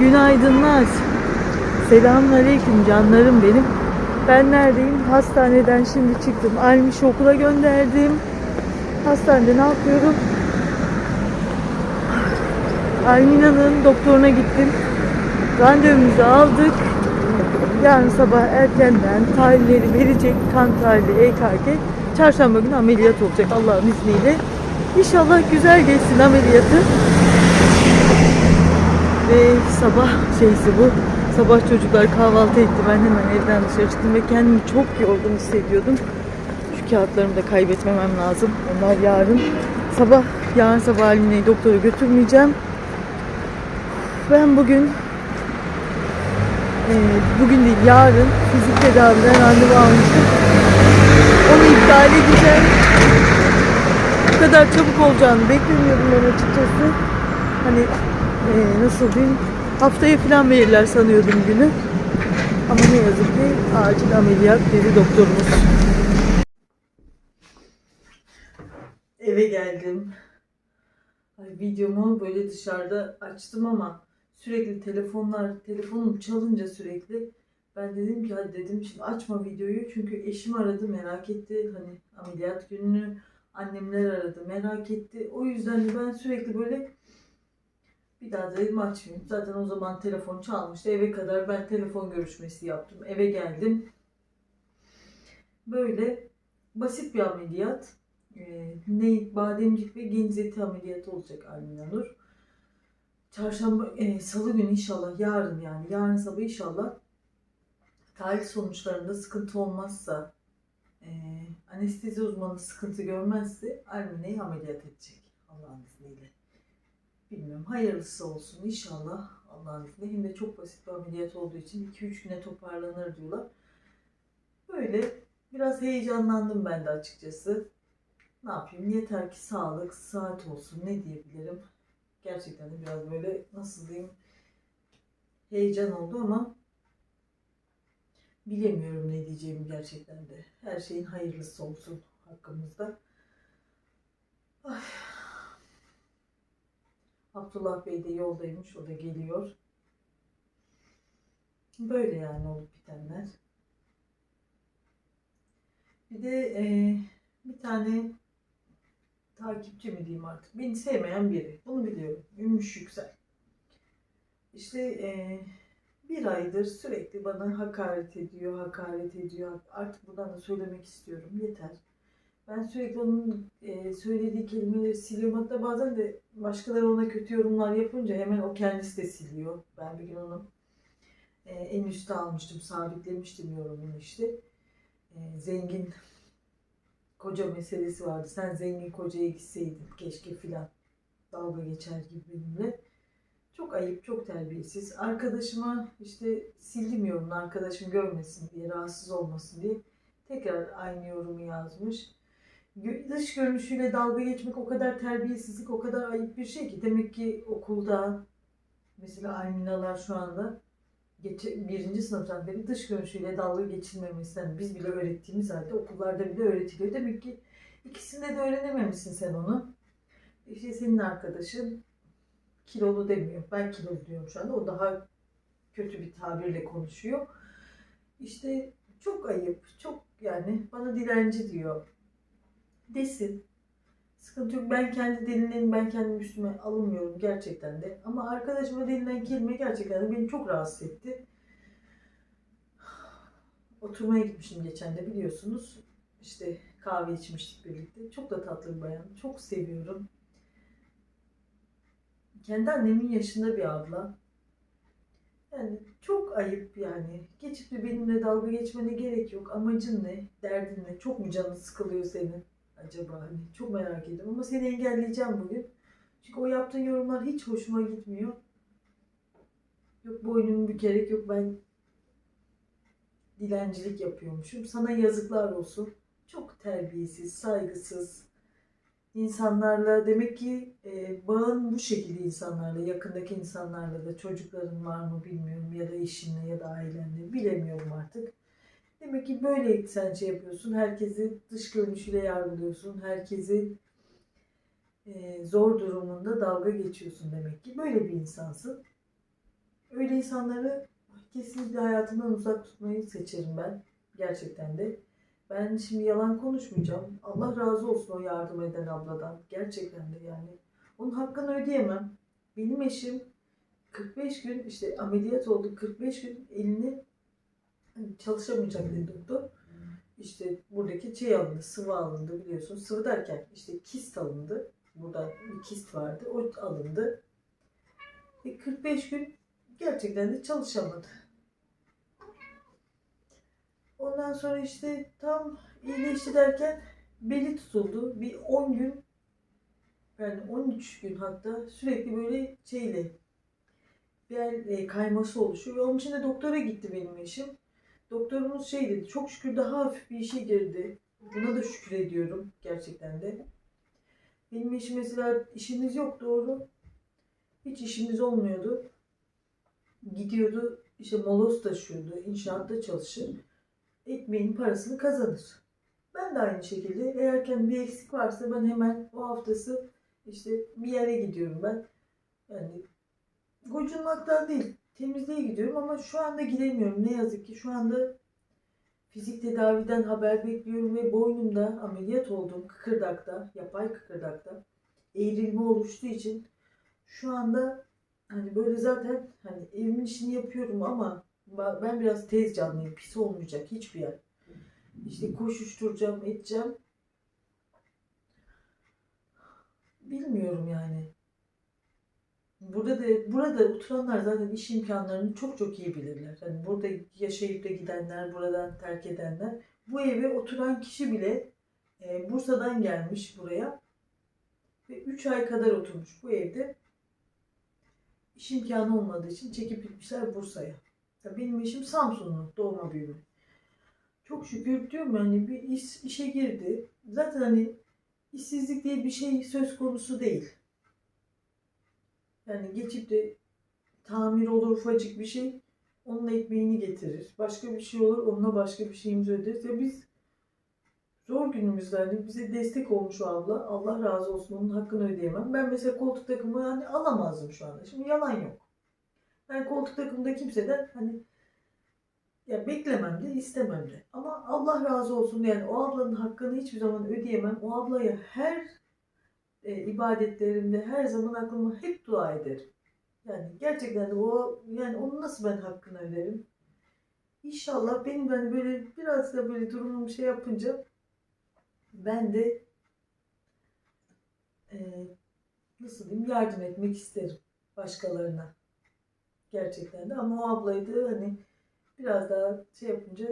Günaydınlar. Selamünaleyküm canlarım benim. Ben neredeyim? Hastaneden şimdi çıktım. Almiş'i okula gönderdim. Hastanede ne yapıyorum? Almina'nın doktoruna gittim. Randevumuzu aldık. Yarın sabah erkenden tahlilleri verecek. Kan tahlili, EKG. Çarşamba günü ameliyat olacak Allah'ın izniyle. İnşallah güzel geçsin ameliyatı. Ve sabah şeysi bu. Sabah çocuklar kahvaltı etti. Ben hemen evden dışarı çıktım ve kendimi çok yorgun hissediyordum. Şu kağıtlarımı da kaybetmemem lazım. Onlar yarın. Sabah, yarın sabah Aline'yi doktora götürmeyeceğim. Ben bugün e, bugün değil yarın fizik tedaviden randevu almıştım. Onu iptal edeceğim. Bu kadar çabuk olacağını beklemiyordum ben açıkçası. Hani e, nasıl diyeyim haftaya falan verirler sanıyordum günü. Ama ne yazık ki acil ameliyat dedi doktorumuz. Eve geldim. Ay, videomu böyle dışarıda açtım ama sürekli telefonlar, telefonum çalınca sürekli ben dedim ki hadi dedim şimdi açma videoyu çünkü eşim aradı merak etti hani ameliyat gününü annemler aradı merak etti. O yüzden de ben sürekli böyle bir daha da dedim açmayayım. Zaten o zaman telefon çalmıştı. Eve kadar ben telefon görüşmesi yaptım. Eve geldim. Böyle basit bir ameliyat. Ee, ne bademcik ve geniz eti ameliyatı olacak Almina Nur. Çarşamba, e, salı günü inşallah yarın yani yarın sabah inşallah tahlil sonuçlarında sıkıntı olmazsa e, anestezi uzmanı sıkıntı görmezse Almina'yı ameliyat edecek Allah'ın izniyle. Bilmiyorum hayırlısı olsun inşallah Allah'ın izniyle. Hem de çok basit bir ameliyat olduğu için 2-3 güne toparlanır diyorlar. Böyle biraz heyecanlandım ben de açıkçası. Ne yapayım yeter ki sağlık, saat olsun ne diyebilirim. Gerçekten de biraz böyle nasıl diyeyim heyecan oldu ama bilemiyorum ne diyeceğimi gerçekten de. Her şeyin hayırlısı olsun hakkımızda. Ay. Abdullah Bey de yoldaymış. O da geliyor. Böyle yani olup bitenler. Bir de e, bir tane takipçi mi diyeyim artık. Beni sevmeyen biri. Bunu biliyorum. Ümmüş Yüksel. İşte e, bir aydır sürekli bana hakaret ediyor, hakaret ediyor. Artık buradan da söylemek istiyorum. Yeter. Ben sürekli onun e, söylediği kelimeleri siliyorum. Hatta bazen de başkaları ona kötü yorumlar yapınca hemen o kendisi de siliyor. Ben bir gün onu e, en üste almıştım, sabitlemiştim yorumunu işte. E, zengin koca meselesi vardı. Sen zengin kocaya gitseydin keşke filan. Dalga geçer gibi benimle. Çok ayıp, çok terbiyesiz. Arkadaşıma işte sildim yorumunu arkadaşım görmesin diye, rahatsız olmasın diye. Tekrar aynı yorumu yazmış. Dış görünüşüyle dalga geçmek o kadar terbiyesizlik, o kadar ayıp bir şey ki. Demek ki okulda mesela Ayminalar şu anda geçe, birinci sınıftan beri dış görünüşüyle dalga geçilmemesinden biz bile öğrettiğimiz halde okullarda bile öğretiliyor. Demek ki ikisinde de öğrenememişsin sen onu. İşte senin arkadaşın kilolu demiyor. Ben kilolu diyorum şu anda. O daha kötü bir tabirle konuşuyor. İşte çok ayıp. Çok yani bana dilenci diyor. Desin. Sıkıntı yok. Ben kendi denilen, ben kendim üstüme alınmıyorum gerçekten de. Ama arkadaşıma denilen kelime gerçekten de beni çok rahatsız etti. Oturmaya gitmiştim geçen de biliyorsunuz. İşte kahve içmiştik birlikte. Çok da tatlı bir bayan. Çok seviyorum. Kendi annemin yaşında bir abla. Yani çok ayıp yani. Geçip de benimle dalga geçmene gerek yok. Amacın ne? Derdin ne? Çok mu canın sıkılıyor senin? Acaba hani çok merak ediyorum ama seni engelleyeceğim bugün. Çünkü o yaptığın yorumlar hiç hoşuma gitmiyor. Yok boynumu bükerek yok ben dilencilik yapıyormuşum. Sana yazıklar olsun. Çok terbiyesiz, saygısız insanlarla demek ki e, bağın bu şekilde insanlarla, yakındaki insanlarla da çocukların var mı bilmiyorum ya da eşinle ya da ailenle bilemiyorum artık. Demek ki böyle sen şey yapıyorsun. Herkesi dış görünüşüyle yargılıyorsun. Herkesi e, zor durumunda dalga geçiyorsun demek ki. Böyle bir insansın. öyle insanları kesinlikle hayatımdan uzak tutmayı seçerim ben. Gerçekten de. Ben şimdi yalan konuşmayacağım. Allah razı olsun o yardım eden abladan. Gerçekten de yani. Onun hakkını ödeyemem. Benim eşim 45 gün işte ameliyat oldu. 45 gün elini çalışamayacak dedi doktor. İşte buradaki şey alındı, sıvı alındı biliyorsun. Sıvı derken işte kist alındı. Burada bir kist vardı. O alındı. Ve 45 gün gerçekten de çalışamadı. Ondan sonra işte tam iyileşti derken beli tutuldu. Bir 10 gün yani 13 gün hatta sürekli böyle şeyle bel e, kayması oluşuyor. Ve onun için de doktora gitti benim eşim. Doktorumuz şey dedi, çok şükür daha hafif bir işe girdi. Buna da şükür ediyorum gerçekten de. Benim eşim mesela işimiz yok doğru. Hiç işimiz olmuyordu. Gidiyordu işte moloz taşıyordu, inşaatta çalışır. Ekmeğin parasını kazanır. Ben de aynı şekilde eğer bir eksik varsa ben hemen o haftası işte bir yere gidiyorum ben. Yani gocunmaktan değil, temizliğe gidiyorum ama şu anda gidemiyorum. Ne yazık ki şu anda fizik tedaviden haber bekliyorum ve boynumda ameliyat olduğum kıkırdakta, yapay kıkırdakta eğrilme oluştuğu için şu anda hani böyle zaten hani evimin işini yapıyorum ama ben biraz tez canlıyım. Pis olmayacak hiçbir yer. İşte koşuşturacağım, edeceğim. Bilmiyorum yani. Burada da burada oturanlar zaten iş imkanlarını çok çok iyi bilirler. Hani burada yaşayıp da gidenler, buradan terk edenler. Bu eve oturan kişi bile e, Bursa'dan gelmiş buraya ve 3 ay kadar oturmuş bu evde. İş imkanı olmadığı için çekip gitmişler Bursa'ya. Ya benim eşim Samsunlu, doğma büyüme. Çok şükür diyorum yani bir iş, işe girdi. Zaten hani işsizlik diye bir şey söz konusu değil. Yani geçip de tamir olur ufacık bir şey onun ekmeğini getirir. Başka bir şey olur onunla başka bir şeyimizi öderiz. Ya biz zor günümüzde hani bize destek olmuş o abla. Allah razı olsun onun hakkını ödeyemem. Ben mesela koltuk takımı hani alamazdım şu anda. Şimdi yalan yok. Ben koltuk takımda kimseden hani ya beklemem de istemem de. Ama Allah razı olsun yani o ablanın hakkını hiçbir zaman ödeyemem. O ablaya her e, ibadetlerimde her zaman aklıma hep dua ederim. Yani gerçekten o yani onu nasıl ben hakkını öderim? İnşallah benim ben böyle biraz da böyle durumum şey yapınca ben de e, nasıl diyeyim yardım etmek isterim başkalarına. Gerçekten de ama o ablayı da hani biraz daha şey yapınca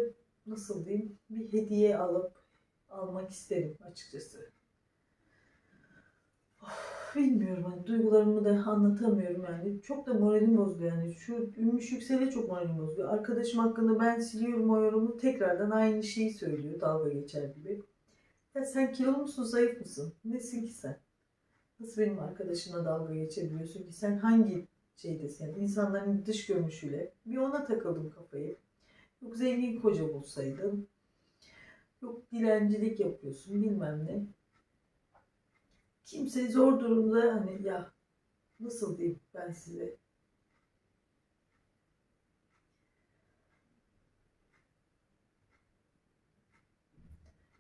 nasıl diyeyim bir hediye alıp almak isterim açıkçası. Bilmiyorum hani duygularımı da anlatamıyorum yani. Çok da moralim bozdu yani. Şu Ümmüş Yüksel'e çok moralim bozdu. Arkadaşım hakkında ben siliyorum o yorumu tekrardan aynı şeyi söylüyor dalga geçer gibi. Ya sen kilolu musun zayıf mısın? Nesin ki sen? Nasıl benim arkadaşımla dalga geçebiliyorsun ki? Sen hangi şeydesin? Yani insanların dış görünüşüyle. Bir ona takıldım kafayı. Yok zengin koca bulsaydın. Yok dilencilik yapıyorsun bilmem ne. Kimse zor durumda hani ya nasıl diyeyim ben size.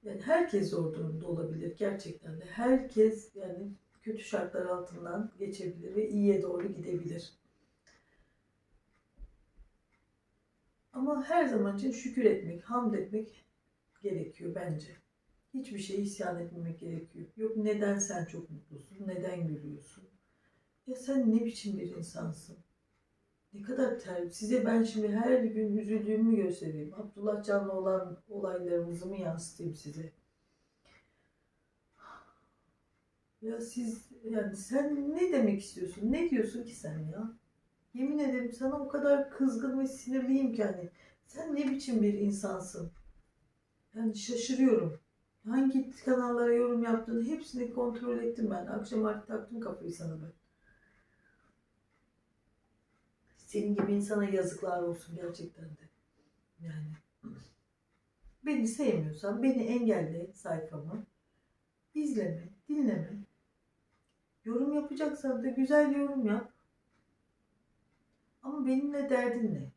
Yani herkes zor durumda olabilir gerçekten de. Herkes yani kötü şartlar altından geçebilir ve iyiye doğru gidebilir. Ama her zaman için şükür etmek, hamd etmek gerekiyor bence. Hiçbir şeye isyan etmemek gerekiyor. Yok neden sen çok mutlusun, neden gülüyorsun? Ya sen ne biçim bir insansın? Ne kadar ter... Size ben şimdi her gün üzüldüğümü göstereyim. Abdullah Can'la olan olaylarımızı mı yansıtayım size? Ya siz yani sen ne demek istiyorsun? Ne diyorsun ki sen ya? Yemin ederim sana o kadar kızgın ve sinirliyim ki hani. Sen ne biçim bir insansın? Yani şaşırıyorum. Hangi kanallara yorum yaptığını hepsini kontrol ettim ben. Akşam artık taktım kafayı sana ben. Senin gibi insana yazıklar olsun gerçekten de. Yani. Beni sevmiyorsan beni engelle sayfamı. İzleme, dinleme. Yorum yapacaksan da güzel yorum yap. Ama benimle derdin ne?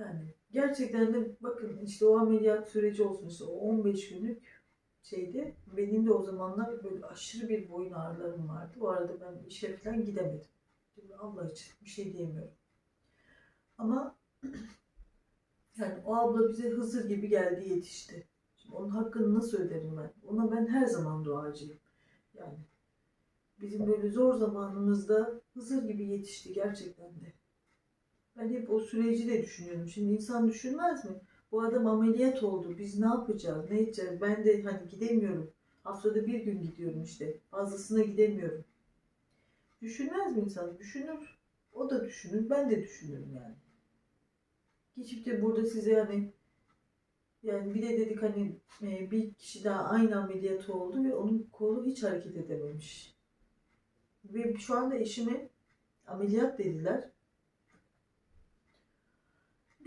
Yani gerçekten de bakın işte o ameliyat süreci olsun işte o 15 günlük şeydi. Benim de o zamanlar böyle aşırı bir boyun ağrılarım vardı. Bu arada ben işe falan gidemedim. Şimdi Allah için bir şey diyemiyorum. Ama yani o abla bize Hızır gibi geldi yetişti. Şimdi onun hakkını nasıl öderim ben? Ona ben her zaman duacıyım. Yani bizim böyle zor zamanımızda Hızır gibi yetişti gerçekten de. Ben hep o süreci de düşünüyorum. Şimdi insan düşünmez mi? Bu adam ameliyat oldu. Biz ne yapacağız? Ne edeceğiz? Ben de hani gidemiyorum. Haftada bir gün gidiyorum işte. Fazlasına gidemiyorum. Düşünmez mi insan? Düşünür. O da düşünür. Ben de düşünürüm yani. Geçip de burada size hani yani bir de dedik hani e, bir kişi daha aynı ameliyat oldu ve onun kolu hiç hareket edememiş. Ve şu anda eşime ameliyat dediler.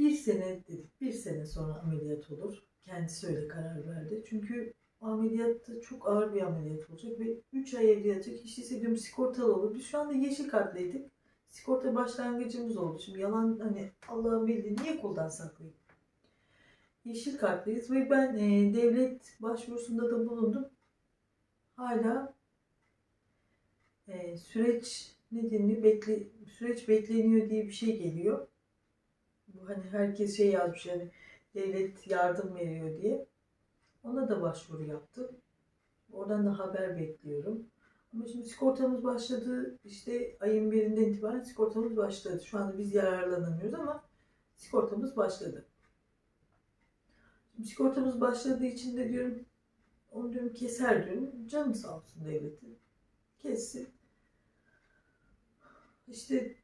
Bir sene dedik, bir sene sonra ameliyat olur. Kendisi öyle karar verdi. Çünkü ameliyatta çok ağır bir ameliyat olacak ve 3 ay evde yatacak. Hiç hissediyorum sigortalı olur. Biz şu anda yeşil kartlıydık. Sigorta başlangıcımız oldu. Şimdi yalan hani Allah'ın bildiği niye koldan saklayayım? Yeşil kartlıyız ve ben e, devlet başvurusunda da bulundum. Hala e, süreç nedeni bekle süreç bekleniyor diye bir şey geliyor. Hani herkes şey yazmış yani devlet yardım veriyor diye. Ona da başvuru yaptım. Oradan da haber bekliyorum. Ama şimdi sigortamız başladı. İşte ayın birinden itibaren sigortamız başladı. Şu anda biz yararlanamıyoruz ama sigortamız başladı. Şimdi sigortamız başladığı için de diyorum onu diyorum keser diyorum. Canım sağ olsun devletin. Kessin. İşte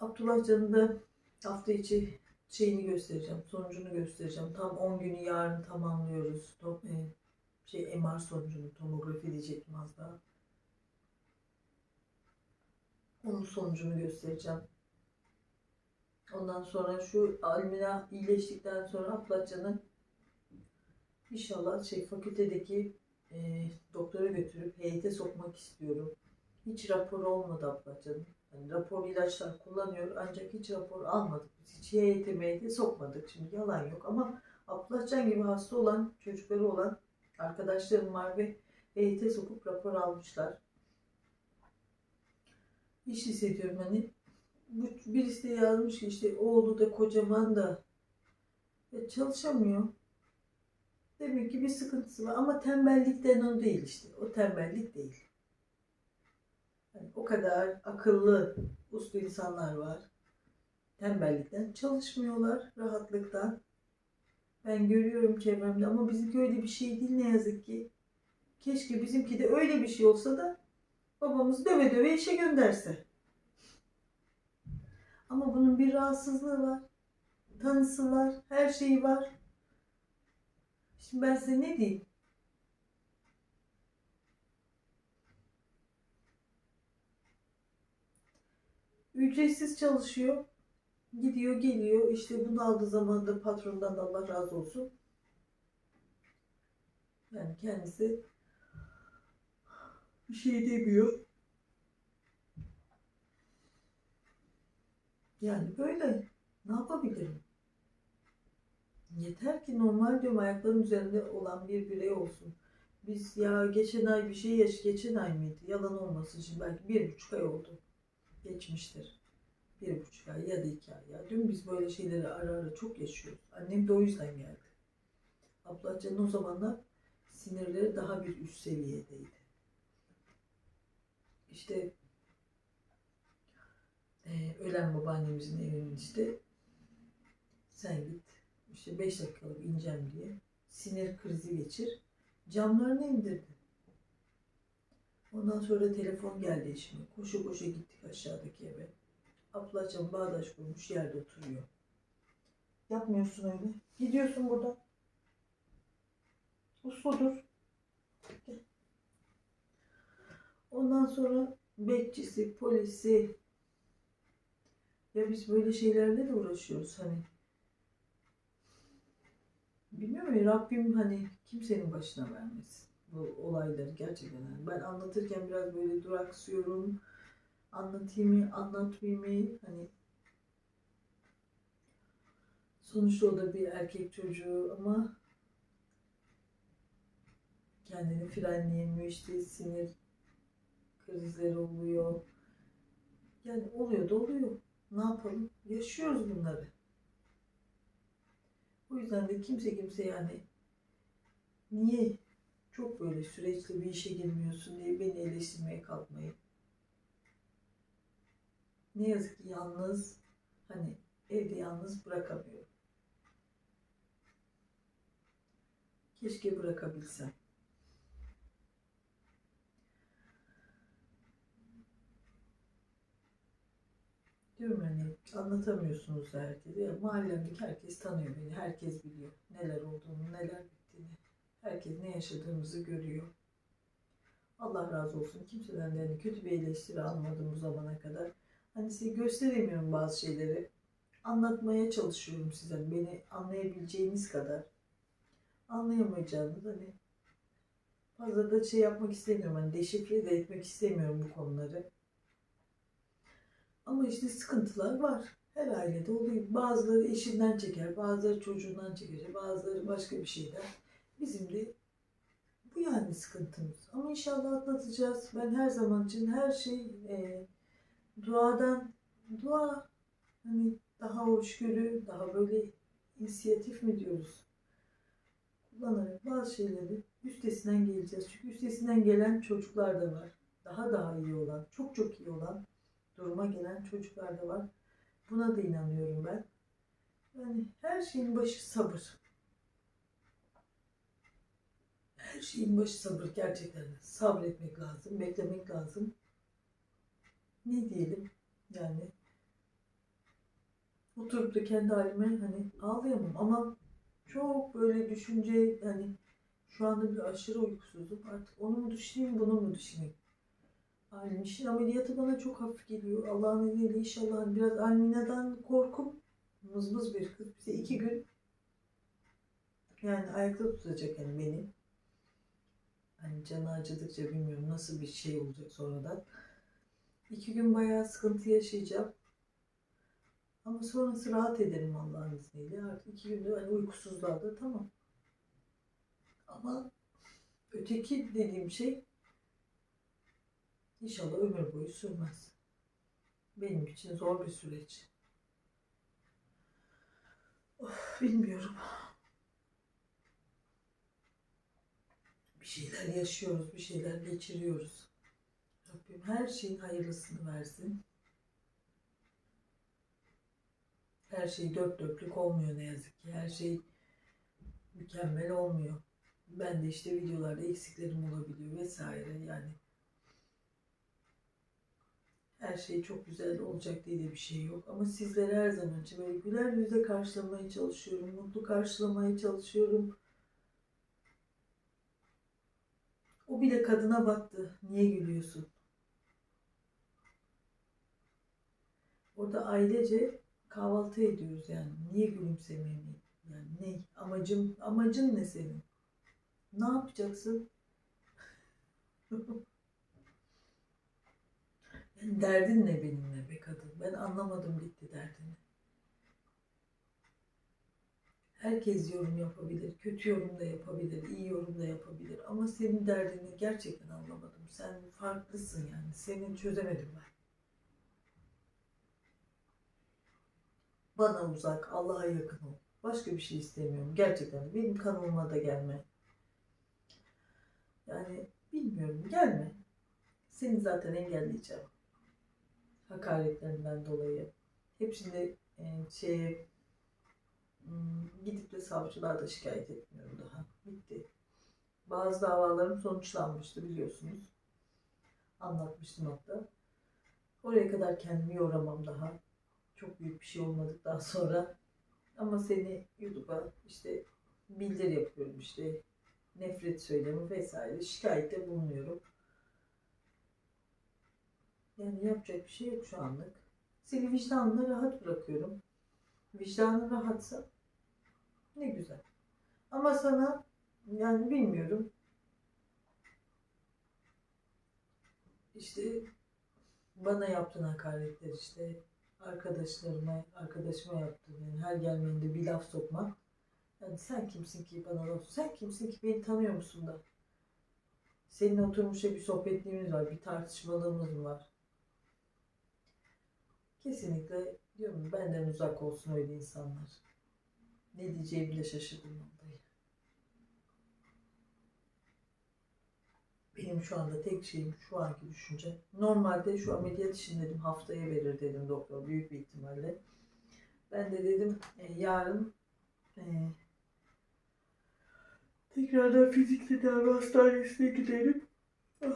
Abdullah Can'ın da hafta içi şeyini göstereceğim, sonucunu göstereceğim. Tam 10 günü yarın tamamlıyoruz. E, şey MR sonucunu, tomografi diyecektim az daha. Onun sonucunu göstereceğim. Ondan sonra şu Almina iyileştikten sonra Aplatcan'ı inşallah şey fakültedeki e, doktora götürüp heyete sokmak istiyorum. Hiç rapor olmadı Aplatcan'ın. Yani rapor ilaçlar kullanıyor ancak hiç rapor almadık. Biz hiç heyete meyete sokmadık. Şimdi yalan yok ama Aplatcan gibi hasta olan, çocukları olan arkadaşlarım var ve heyete sokup rapor almışlar. Hiç hissediyorum hani bu birisi de yazmış ki işte oğlu da kocaman da ya çalışamıyor. Demek ki bir sıkıntısı var ama tembellikten o değil işte. O tembellik değil. O kadar akıllı, uslu insanlar var. Tembellikten çalışmıyorlar, rahatlıktan. Ben görüyorum çevremde ama bizimki öyle bir şey değil ne yazık ki. Keşke bizimki de öyle bir şey olsa da babamız döve döve işe gönderse. Ama bunun bir rahatsızlığı var. Tanısı var, her şeyi var. Şimdi ben size ne diyeyim? Ücretsiz çalışıyor. Gidiyor geliyor. İşte bunu aldığı zaman da patrondan da Allah razı olsun. Yani kendisi bir şey demiyor. Yani böyle. Ne yapabilirim? Yeter ki normal diyorum ayaklarının üzerinde olan bir birey olsun. Biz ya geçen ay bir şey yaş geçen ay mıydı? Yalan olmasın şimdi belki bir buçuk ay oldu. Geçmiştir. Bir buçuk ay ya da iki ay. Ya dün biz böyle şeyleri ara ara çok yaşıyoruz. Annem de o yüzden geldi. Ablacanın o zamanlar sinirleri daha bir üst seviyedeydi. İşte e, ölen babaannemizin evinin işte sen git işte 5 dakikalık ineceğim diye sinir krizi geçir. Camlarını indirdi. Ondan sonra telefon geldi eşime. Koşu koşu gittik aşağıdaki eve. Ablacığım bağdaş kurmuş yerde oturuyor. Yapmıyorsun öyle. Gidiyorsun buradan. Usludur. Ondan sonra bekçisi, polisi. Ya biz böyle şeylerle de uğraşıyoruz hani. Bilmiyorum ya Rabbim hani kimsenin başına vermesin. Bu olayları gerçekten. Yani ben anlatırken biraz böyle duraksıyorum. Anlatayım mı, anlatmayayım mı? Hani sonuçta o da bir erkek çocuğu ama kendini frenleyemiyor işte sinir krizleri oluyor. Yani oluyor da oluyor. Ne yapalım? Yaşıyoruz bunları. O yüzden de kimse kimse yani niye çok böyle süreçli bir işe girmiyorsun diye beni eleştirmeye kalkmayın. Ne yazık ki yalnız hani evde yalnız bırakamıyorum. Keşke bırakabilsem. Diyorum hani anlatamıyorsunuz herkese. Mahallemdeki herkes tanıyor beni. Herkes biliyor neler olduğunu, neler. Herkes ne yaşadığımızı görüyor. Allah razı olsun. Kimseden de hani kötü bir eleştiri almadım bu zamana kadar. Hani size gösteremiyorum bazı şeyleri. Anlatmaya çalışıyorum size. Beni anlayabileceğiniz kadar. Anlayamayacağınız hani fazla da şey yapmak istemiyorum. Hani deşifre de etmek istemiyorum bu konuları. Ama işte sıkıntılar var. Her ailede oluyor. Bazıları eşinden çeker, bazıları çocuğundan çeker, bazıları başka bir şeyden. Bizim de bu yani sıkıntımız. Ama inşallah atlatacağız. Ben her zaman için her şey e, duadan, dua hani daha hoşgörü, daha böyle inisiyatif mi diyoruz? Kullanarak bazı şeyleri üstesinden geleceğiz. Çünkü üstesinden gelen çocuklar da var. Daha daha iyi olan, çok çok iyi olan duruma gelen çocuklar da var. Buna da inanıyorum ben. Yani her şeyin başı sabır. Her şeyin başı sabır gerçekten. Sabretmek lazım, beklemek lazım. Ne diyelim yani oturup da kendi halime hani ağlayamam ama çok böyle düşünce yani şu anda bir aşırı uykusuzum. Artık onu mu düşüneyim, bunu mu düşüneyim? Aynen işin ameliyatı bana çok hafif geliyor. Allah'ın izniyle inşallah hani biraz Almina'dan korkum. Mızmız bir kız. Bize iki gün yani ayakta tutacak yani beni. Hani canı acıdıkça bilmiyorum nasıl bir şey olacak sonradan. İki gün bayağı sıkıntı yaşayacağım. Ama sonrası rahat ederim Allah'ın izniyle. Artık iki günde hani uykusuzluğa tamam. Ama öteki dediğim şey İnşallah ömür boyu sürmez. Benim için zor bir süreç. Of, bilmiyorum. Bir şeyler yaşıyoruz, bir şeyler geçiriyoruz. Rabbim her şeyin hayırlısını versin. Her şey dört dörtlük olmuyor ne yazık ki. Her şey mükemmel olmuyor. Ben de işte videolarda eksiklerim olabiliyor vesaire yani her şey çok güzel olacak diye de bir şey yok. Ama sizleri her zaman için böyle güler yüzle karşılamaya çalışıyorum. Mutlu karşılamaya çalışıyorum. O bile kadına baktı. Niye gülüyorsun? Orada ailece kahvaltı ediyoruz yani. Niye gülümsemeyeyim? Yani ne? Amacım, amacın ne senin? Ne yapacaksın? Yani derdin ne benimle be kadın? Ben anlamadım gitti derdini. Herkes yorum yapabilir, kötü yorum da yapabilir, iyi yorum da yapabilir. Ama senin derdini gerçekten anlamadım. Sen farklısın yani. Senin çözemedim ben. Bana uzak, Allah'a yakın ol. Başka bir şey istemiyorum. Gerçekten benim kanalıma da gelme. Yani bilmiyorum gelme. Seni zaten engelleyeceğim hakaretlerinden dolayı. Hepsinde e, hmm, gidip de savcılar da şikayet etmiyorum daha. Bitti. Bazı davalarım sonuçlanmıştı biliyorsunuz. Anlatmıştım hatta. Oraya kadar kendimi yoramam daha. Çok büyük bir şey olmadıktan sonra. Ama seni YouTube'a işte bildir yapıyorum işte nefret söylemi vesaire şikayette bulunuyorum. Yani yapacak bir şey yok şu anlık. Seni vicdanla rahat bırakıyorum. Vicdanın rahatsa ne güzel. Ama sana yani bilmiyorum. işte bana yaptığın hakaretler işte arkadaşlarıma, arkadaşıma yaptığın yani her gelmeyinde bir laf sokmak. Yani sen kimsin ki bana laf Sen kimsin ki beni tanıyor musun da? Seninle oturmuş da bir sohbetliğimiz var, bir tartışmalığımız var. Kesinlikle diyorum benden uzak olsun öyle insanlar. Ne diyeceğimi de şaşırdım vallahi. Benim şu anda tek şeyim şu anki düşünce. Normalde şu ameliyat için dedim haftaya verir dedim doktor büyük bir ihtimalle. Ben de dedim e, yarın e, tekrardan fizik tedavi hastanesine gidelim. Ay.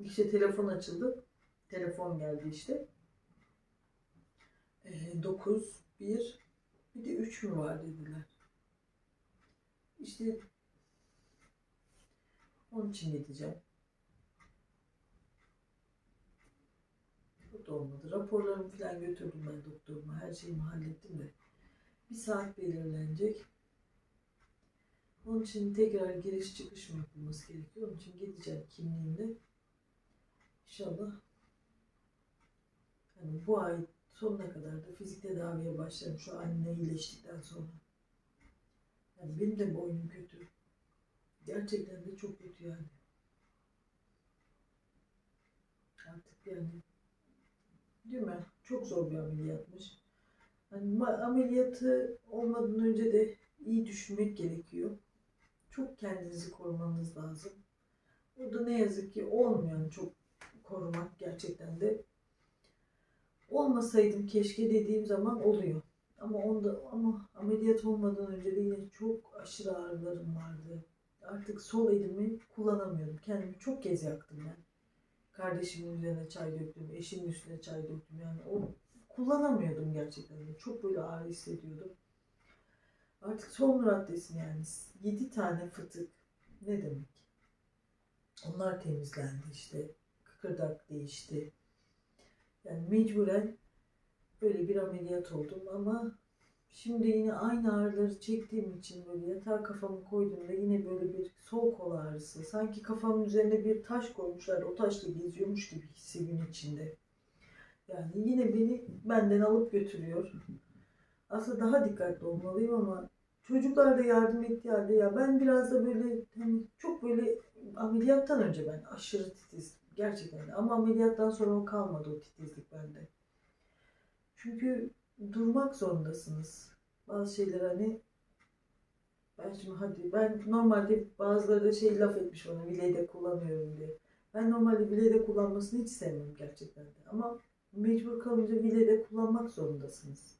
İşte telefon açıldı. Telefon geldi işte. E, 9, 1, bir de 3 mü var dediler. İşte onun için gideceğim. O da olmadı. Raporlarımı falan götürdüm ben doktoruma. Her şeyimi hallettim de. Bir saat belirlenecek. Onun için tekrar giriş çıkış mı yapılması gerekiyor. Onun için gideceğim kimliğimle. İnşallah yani bu ay sonuna kadar da fizik tedaviye başlarım. Şu anne iyileştikten sonra. Yani benim de boynum kötü. Gerçekten de çok kötü yani. Artık yani değil mi? Çok zor bir ameliyatmış. Ma- ameliyatı olmadan önce de iyi düşünmek gerekiyor. Çok kendinizi korumanız lazım. Burada ne yazık ki olmuyor yani çok korumak gerçekten de. Olmasaydım keşke dediğim zaman oluyor. Ama onda ama ameliyat olmadan önce de yine çok aşırı ağrılarım vardı. Artık sol elimi kullanamıyorum. Kendimi çok kez yaktım ben. Kardeşimin üzerine çay döktüm, eşimin üstüne çay döktüm. Yani o kullanamıyordum gerçekten. Çok böyle ağrı hissediyordum. Artık son raddesin yani. 7 tane fıtık. Ne demek? Onlar temizlendi işte. Kıkırdak değişti. Yani mecburen böyle bir ameliyat oldum ama şimdi yine aynı ağrıları çektiğim için böyle yatağa kafamı koyduğumda yine böyle bir sol kol ağrısı. Sanki kafamın üzerine bir taş koymuşlar. O taşla geziyormuş gibi hissi gün içinde. Yani yine beni benden alıp götürüyor. Aslında daha dikkatli olmalıyım ama çocuklar da yardım ettiği halde ya ben biraz da böyle hani çok böyle ameliyattan önce ben aşırı titiz gerçekten ama ameliyattan sonra o kalmadı o titizlik bende. Çünkü durmak zorundasınız. Bazı şeyler hani ben şimdi hadi ben normalde bazıları da şey laf etmiş bana bileyde kullanıyorum diye. Ben normalde bileyde kullanmasını hiç sevmem gerçekten de. Ama mecbur kalınca bileyde kullanmak zorundasınız.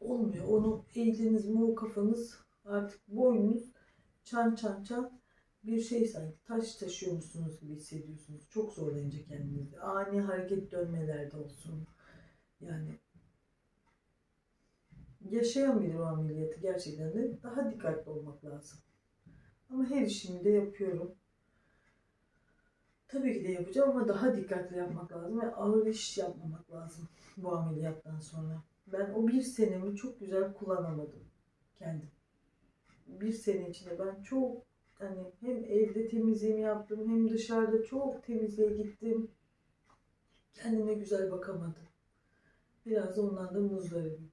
Olmuyor. Onu eğdiniz mi o kafanız artık boynunuz çan çan çan bir şey sanki taş taşıyormuşsunuz gibi hissediyorsunuz. Çok zorlayınca kendinizi. Ani hareket dönmelerde olsun. Yani yaşayabilir o ameliyatı gerçekten de daha dikkatli olmak lazım. Ama her işimi de yapıyorum. Tabii ki de yapacağım ama daha dikkatli yapmak lazım ve ağır iş yapmamak lazım bu ameliyattan sonra. Ben o bir senemi çok güzel kullanamadım kendim. Bir sene içinde ben çok hani hem evde temizliğimi yaptım hem dışarıda çok temizliğe gittim. Kendime güzel bakamadım. Biraz da ondan da muzdaribim.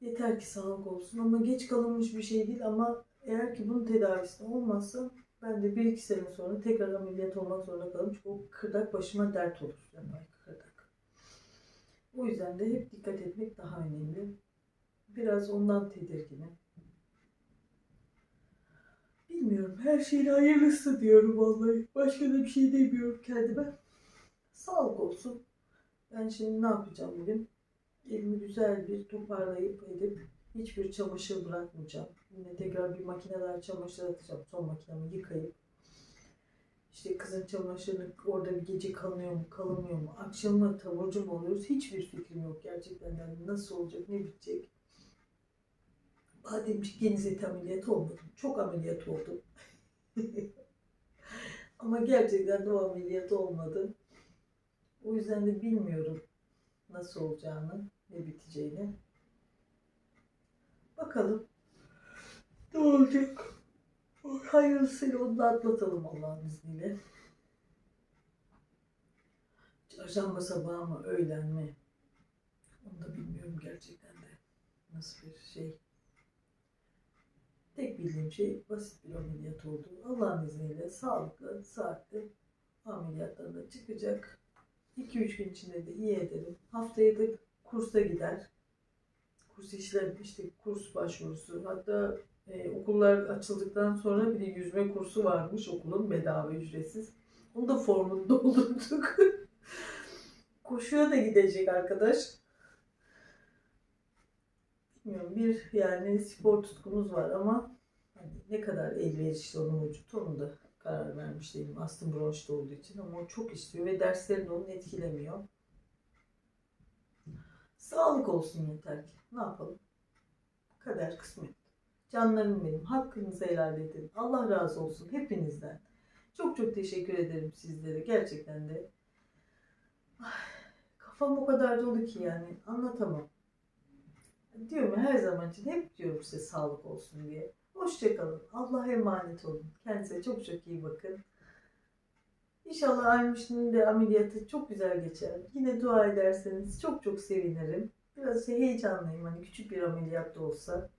Yeter ki sağlık olsun ama geç kalınmış bir şey değil ama eğer ki bunun tedavisi olmazsa ben de bir iki sene sonra tekrar ameliyat olmak zorunda kalırım. Çünkü o kırdak başıma dert olur. Yapay kırdak. O yüzden de hep dikkat etmek daha önemli. Biraz ondan tedirginim. Bilmiyorum. Her şeyin hayırlısı diyorum vallahi. Başka da bir şey demiyorum kendime. Sağlık olsun. Ben şimdi ne yapacağım bugün? Elimi güzel bir toparlayıp edip hiçbir çamaşır bırakmayacağım. Yine tekrar bir makineden çamaşır atacağım. Son makinemi yıkayıp. İşte kızın çamaşırını orada bir gece kalınıyor mu, kalınmıyor mu? Akşam mı, taburcu mu oluyoruz? Hiçbir fikrim yok gerçekten. Yani nasıl olacak, ne bitecek? Bademcik geniz eti ameliyatı olmadım. Çok ameliyat oldum. Ama gerçekten de o ameliyat olmadı. O yüzden de bilmiyorum nasıl olacağını, ne biteceğini. Bakalım ne olacak. Hayırlısıyla onu da atlatalım Allah'ın izniyle. Çarşamba sabahı mı, öğlen mi? Onu da bilmiyorum gerçekten de. Nasıl bir şey. Tek bildiğim şey basit bir ameliyat oldu. Allah'ın izniyle sağlıklı, saatli ameliyattan çıkacak. 2-3 gün içinde de iyi ederim. Haftaya da kursa gider. Kurs işler, işte kurs başvurusu. Hatta e, okullar açıldıktan sonra bir de yüzme kursu varmış okulun bedava ücretsiz. Onu da formunu doldurduk. Koşuya da gidecek arkadaş. Bilmiyorum bir yani spor tutkumuz var ama hani ne kadar elverişli onun vücut onu da karar vermiş değilim. Astım bronşta olduğu için ama o çok istiyor ve derslerini onu etkilemiyor. Sağlık olsun yeter ki. Ne yapalım? Kader kısmet. Canlarım benim. Hakkınızı helal edin. Allah razı olsun hepinizden. Çok çok teşekkür ederim sizlere. Gerçekten de. Ay, kafam o kadar dolu ki yani anlatamam. Diyorum her zaman için hep diyorum size sağlık olsun diye. Hoşçakalın. Allah'a emanet olun. Kendinize çok çok iyi bakın. İnşallah Aymış'ın de ameliyatı çok güzel geçer. Yine dua ederseniz çok çok sevinirim. Biraz şey heyecanlıyım hani küçük bir ameliyat da olsa.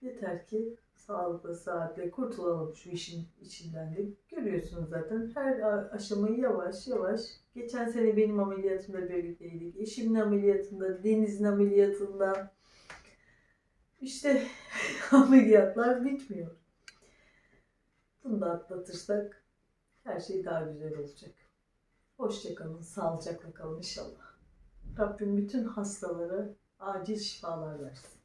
Yeter ki sağlıklı saatle kurtulalım şu işin içinden de. Görüyorsunuz zaten her aşamayı yavaş yavaş. Geçen sene benim ameliyatımda birlikteydik. Eşimin ameliyatında, Deniz'in ameliyatında. İşte ameliyatlar bitmiyor. Bunu da atlatırsak her şey daha güzel olacak. Hoşçakalın, sağlıcakla kalın inşallah. Rabbim bütün hastalara acil şifalar versin.